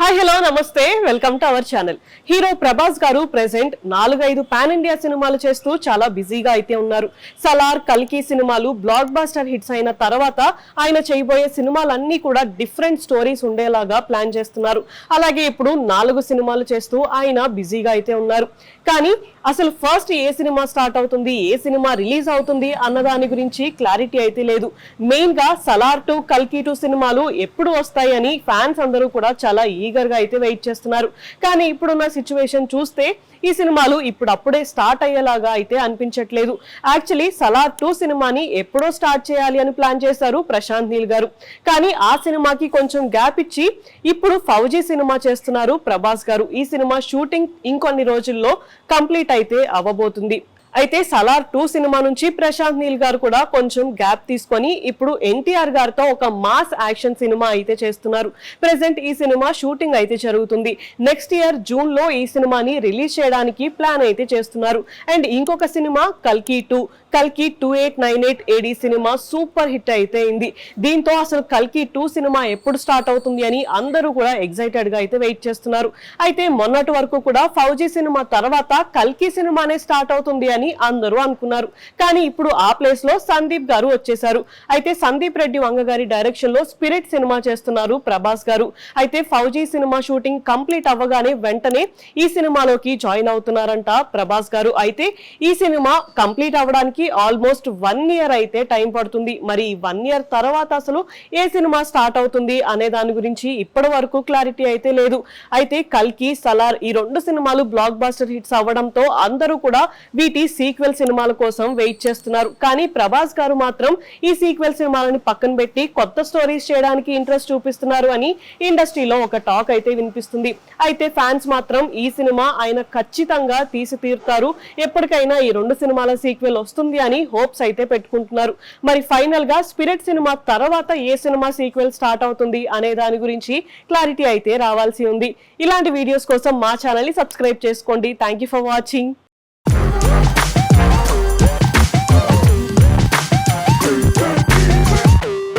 Hi hello నమస్తే. Welcome to our channel hero Prabhas గారు present నాలుగైదు పాన్ ఇండియా సినిమాలు చేస్తూ చాలా బిజీగా అయితే ఉన్నారు. సలార్ కల్కి సినిమాలు బ్లాక్ బాస్టర్ హిట్స్ అయిన తర్వాత ఆయన చేయబోయే సినిమాలన్నీ కూడా డిఫరెంట్ స్టోరీస్ ఉండేలాగా ప్లాన్ చేస్తున్నారు. అలాగే ఇప్పుడు నాలుగు సినిమాలు చేస్తూ ఆయన బిజీగా అయితే ఉన్నారు. కానీ అసలు ఫస్ట్ ఏ సినిమా స్టార్ట్ అవుతుంది ఏ సినిమా రిలీజ్ అవుతుంది అన్న దాని గురించి క్లారిటీ అయితే లేదు. మెయిన్గా సలార్ టు కల్కి టు సినిమాలు ఎప్పుడు వస్తాయని ఫ్యాన్స్ అందరూ కూడా చాలా ఈ గా అయితే వెయిట్ చేస్తున్నారు. కానీ ఇప్పుడున్న సిచ్యువేషన్ చూస్తే ఈ సినిమాలు ఇప్పుడు అప్పుడే స్టార్ట్ అయ్యేలాగా అయితే అనిపించట్లేదు. యాక్చువల్లీ సలార్ టూ సినిమాని ఎప్పుడో స్టార్ట్ చేయాలి అని ప్లాన్ చేశారు ప్రశాంత్ నీల్ గారు. కానీ ఆ సినిమాకి కొంచెం గ్యాప్ ఇచ్చి ఇప్పుడు ఫౌజీ సినిమా చేస్తున్నారు ప్రభాస్ గారు. ఈ సినిమా షూటింగ్ ఇంకొన్ని రోజుల్లో కంప్లీట్ అయితే అవ్వబోతుంది. అయితే సలార్ టూ సినిమా నుంచి ప్రశాంత్ నీల్ గారు కూడా కొంచెం గ్యాప్ తీసుకొని ఇప్పుడు ఎన్టీఆర్ గారితో ఒక మాస్ యాక్షన్ సినిమా అయితే చేస్తున్నారు. ప్రెసెంట్ ఈ సినిమా షూటింగ్ అయితే జరుగుతుంది. నెక్స్ట్ ఇయర్ జూన్లో ఈ సినిమాని రిలీజ్ చేయడానికి ప్లాన్ అయితే చేస్తున్నారు. అండ్ ఇంకొక సినిమా కల్కి టూ కల్కి two eight nine eight AD cinema super hit అయితే అయింది. దీంతో అసలు కల్కి టూ సినిమా ఎప్పుడు స్టార్ట్ అవుతుంది అని అందరూ కూడా ఎక్సైటెడ్గా అయితే వెయిట్ చేస్తున్నారు. అయితే మొన్నటి వరకు కూడా ఫౌజీ సినిమా తర్వాత కల్కి సినిమానే స్టార్ట్ అవుతుంది అని అందరూ అనుకున్నారు. కానీ ఇప్పుడు ఆ ప్లేస్లో సందీప్ గారు వచ్చేసారు అయితే సందీప్ రెడ్డి వంగ గారి డైరెక్షన్లో స్పిరిట్ సినిమా చేస్తున్నారు ప్రభాస్ గారు. అయితే ఫౌజీ సినిమా షూటింగ్ కంప్లీట్ అవ్వగానే వెంటనే ఈ సినిమాలోకి జాయిన్ అవుతున్నారంట ప్రభాస్ గారు. అయితే ఈ సినిమా కంప్లీట్ అవ్వడానికి ఆల్మోస్ట్ వన్ ఇయర్ అయితే టైం పడుతుంది. మరి వన్ ఇయర్ తర్వాత అసలు ఏ సినిమా స్టార్ట్ అవుతుంది అనే దాని గురించి ఇప్పటి వరకు క్లారిటీ అయితే లేదు. అయితే కల్కి సలార్ ఈ రెండు సినిమాలు బ్లాక్ బాస్టర్ హిట్స్ అవ్వడంతో అందరూ కూడా వీటి సీక్వెల్ సినిమాల కోసం వెయిట్ చేస్తున్నారు. కానీ ప్రభాస్ గారు మాత్రం ఈ సీక్వెల్ సినిమాలని పక్కన పెట్టి కొత్త స్టోరీస్ చేయడానికి ఇంట్రెస్ట్ చూపిస్తున్నారు అని ఇండస్ట్రీలో ఒక టాక్ అయితే వినిపిస్తుంది. అయితే ఫ్యాన్స్ మాత్రం ఈ సినిమా ఆయన ఖచ్చితంగా తీసి తీరుతారు ఎప్పటికైనా ఈ రెండు సినిమాల సీక్వెల్ వస్తుంది అని హోప్స్ అయితే పెట్టుకుంటున్నారు. మరి ఫైనల్గా స్పిరిట్ సినిమా తర్వాత ఏ సినిమా సీక్వెల్ స్టార్ట్ అవుతుంది అనే దాని గురించి క్లారిటీ అయితే రావాల్సి ఉంది. ఇలాంటి వీడియోస్ కోసం మా ఛానల్ని సబ్స్క్రైబ్ చేసుకోండి. Thank you for watching